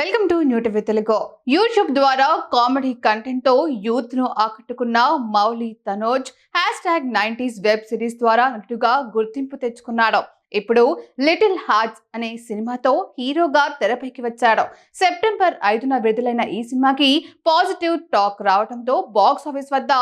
Welcome to new TV Telugu. YouTube ద్వారా comedy కంటెంట్తో యూత్ను ఆకట్టుకున్న Mouli Tanoj hashtag nineties web series ద్వారా నటుగా గుర్తింపు తెచ్చుకున్నాడు. ఇప్పుడు లిటిల్ హార్ట్స్ అనే సినిమాతో హీరోగా తెరపైకి వచ్చాడు. సెప్టెంబర్ ఐదున విడుదలైన ఈ సినిమాకి పాజిటివ్ టాక్ రావడంతో బాక్స్ ఆఫీస్ వద్ద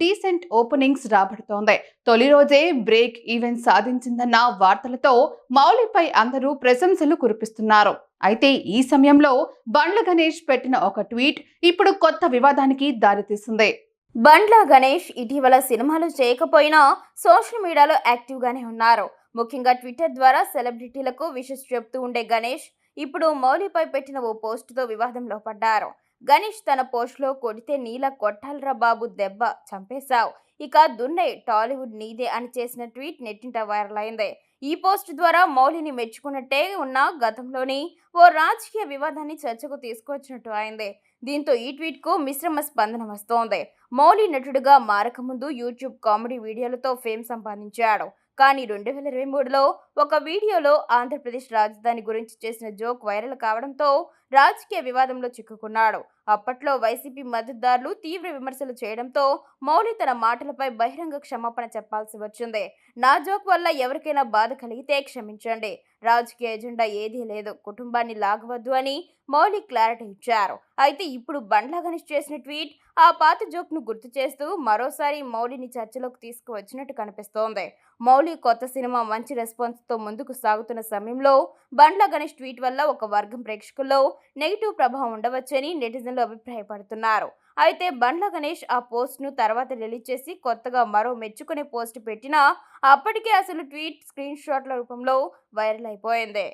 డీసెంట్ ఓపెనింగ్స్ రాబడుతోంది. తొలి రోజే బ్రేక్ ఈవెంట్ సాధించిందన్న వార్తలతో మౌలిపై అందరూ ప్రశంసలు కురిపిస్తున్నారు. అయితే ఈ సమయంలో బండ్ల గణేష్ పెట్టిన ఒక ట్వీట్ ఇప్పుడు కొత్త వివాదానికి దారితీస్తుంది బండ్ల గణేష్ ఇటీవల సినిమాలు చేయకపోయినా సోషల్ మీడియాలో యాక్టివ్గానే ఉన్నారు. ముఖ్యంగా ట్విట్టర్ ద్వారా సెలబ్రిటీలకు విషెస్ చెప్తూ ఉండే గణేష్ ఇప్పుడు మౌలిపై పెట్టిన ఓ పోస్టుతో వివాదంలో పడ్డారు. గణేష్ తన పోస్టులో కొడితే నీల కొట్టాలరా బాబు దెబ్బ చంపేశావు. ఇక దున్నై టాలీవుడ్ నీదే అని చేసిన ట్వీట్ నెట్టింట వైరల్ అయింది. ఈ పోస్ట్ ద్వారా మౌలిని మెచ్చుకున్నట్టే ఉన్న గతంలోని ఓ రాజకీయ వివాదాన్ని చర్చకు తీసుకొచ్చినట్టు అయింది. దీంతో ఈ ట్వీట్కు మిశ్రమ స్పందన వస్తోంది. మౌలి నటుడుగా మారకముందు యూట్యూబ్ కామెడీ వీడియోలతో ఫేమ్ సంపాదించాడు. కానీ రెండు వేల ఇరవై మూడులో ఒక వీడియోలో ఆంధ్రప్రదేశ్ రాజధాని గురించి చేసిన జోక్ వైరల్ కావడంతో రాజకీయ వివాదంలో చిక్కుకున్నాడు. అప్పట్లో వైసీపీ మద్దతుదారులు తీవ్ర విమర్శలు చేయడంతో మౌలి తన మాటలపై బహిరంగ క్షమాపణ చెప్పాల్సి వచ్చింది. నా జోక్ వల్ల ఎవరికైనా బాధ కలిగితే క్షమించండి. రాజకీయ ఎజెండా ఏదీ లేదు. కుటుంబాన్ని లాగవద్దు అని మౌలి క్లారిటీ ఇచ్చారు. అయితే ఇప్పుడు బండ్ల గణేష్ చేసిన ట్వీట్ ఆ పాత జోక్ను గుర్తు చేస్తూ మరోసారి మౌలిని చర్చలోకి తీసుకువచ్చినట్టు కనిపిస్తోంది. మౌలి కొత్త సినిమా మంచి రెస్పాన్స్తో ముందుకు సాగుతున్న సమయంలో బండ్ల గణేష్ ట్వీట్ వల్ల ఒక వర్గం ప్రేక్షకుల్లో నెగిటివ్ ప్రభావం ఉండవచ్చని నెటిజన్లు అభిప్రాయపడుతున్నారు. అయితే బండ్ల గణేష్ ఆ పోస్ట్ను తర్వాత రిలీజ్ చేసి కొత్తగా మరో మెచ్చుకునే పోస్ట్ పెట్టినా అప్పటికే అసలు ట్వీట్ స్క్రీన్ షాట్ల రూపంలో వైరల్ అయిపోయింది.